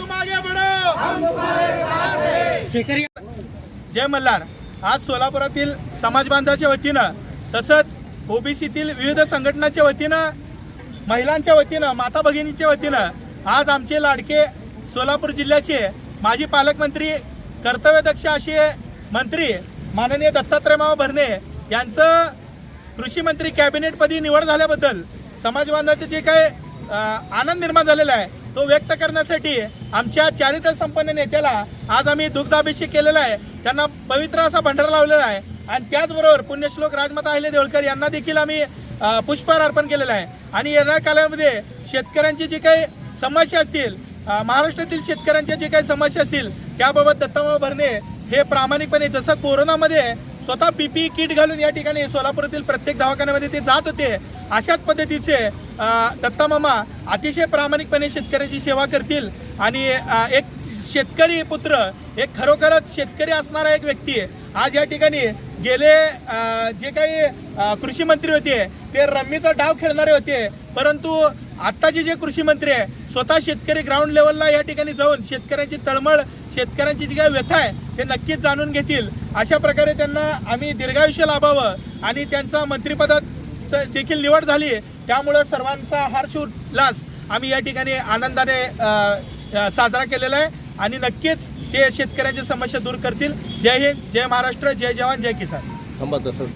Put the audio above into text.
आगे बढ़ो. शेतकरी जय मल्हार. आज सोलापुरातील समाज बांधवाच्या वतीनं तसंच ओबीसीतील विविध संघटनांच्या वतीनं महिलांच्या वतीनं माता भगिनीच्या वतीनं आज आमचे लाडके सोलापूर जिल्ह्याचे माजी पालकमंत्री कर्तव्यदक्ष असे मंत्री माननीय दत्तात्रय मामा भरणे यांचं कृषी मंत्री कॅबिनेटपदी निवड झाल्याबद्दल समाज बांधवाचे जे काही आनंद निर्माण झालेला आहे तो व्यक्त करण्यासाठी आमच्या चारित्र्य संपन्न नेत्याला आज आम्ही दुग्धाभिषेक केलेला आहे. त्यांना पवित्र असा भंडारा लावलेला आहे. आणि त्याचबरोबर पुण्यश्लोक राजमाता अहिले देवळकर यांना देखील आम्ही पुष्पहार अर्पण केलेला आहे. आणि येणाऱ्या कालामध्ये शेतकऱ्यांची जी काही समस्या असतील महाराष्ट्रातील शेतकऱ्यांच्या जे काही समस्या असतील त्याबाबत दत्तामा भरणे हे प्रामाणिकपणे जसं कोरोनामध्ये स्वतः पीपी किट घालून या ठिकाणी सोलापुरातील प्रत्येक दवाखान्यामध्ये ते जात होते. अशाच पद्धतीचे दत्तामामा अतिशय प्रामाणिकपणे शेतकऱ्याची सेवा करतील. आणि एक शेतकरी पुत्र एक खरोखरच शेतकरी असणारा एक व्यक्ती आज या ठिकाणी गेले जे काही कृषी मंत्री होते ते रम्मीचा डाव खेळणारे होते. परंतु आत्ताचे जे कृषी मंत्री आहे स्वतः शेतकरी ग्राउंड लेवलला या ठिकाणी जाऊन शेतकऱ्यांची तळमळ शेतकऱ्यांची जी काही व्यथा आहे ते नक्कीच जाणून घेतील. अशा प्रकारे त्यांना आम्ही दीर्घायुष्य लाभावं आणि त्यांचा मंत्रिपदात देखील निवड झाली त्यामुळं सर्वांचा हर्ष उल्हास आम्ही या ठिकाणी आनंदाने साजरा केलेला आहे. आणि नक्कीच ते शेतकऱ्यांची समस्या दूर करतील. जय हिंद जय महाराष्ट्र जय जवान जय किसान. तसंच.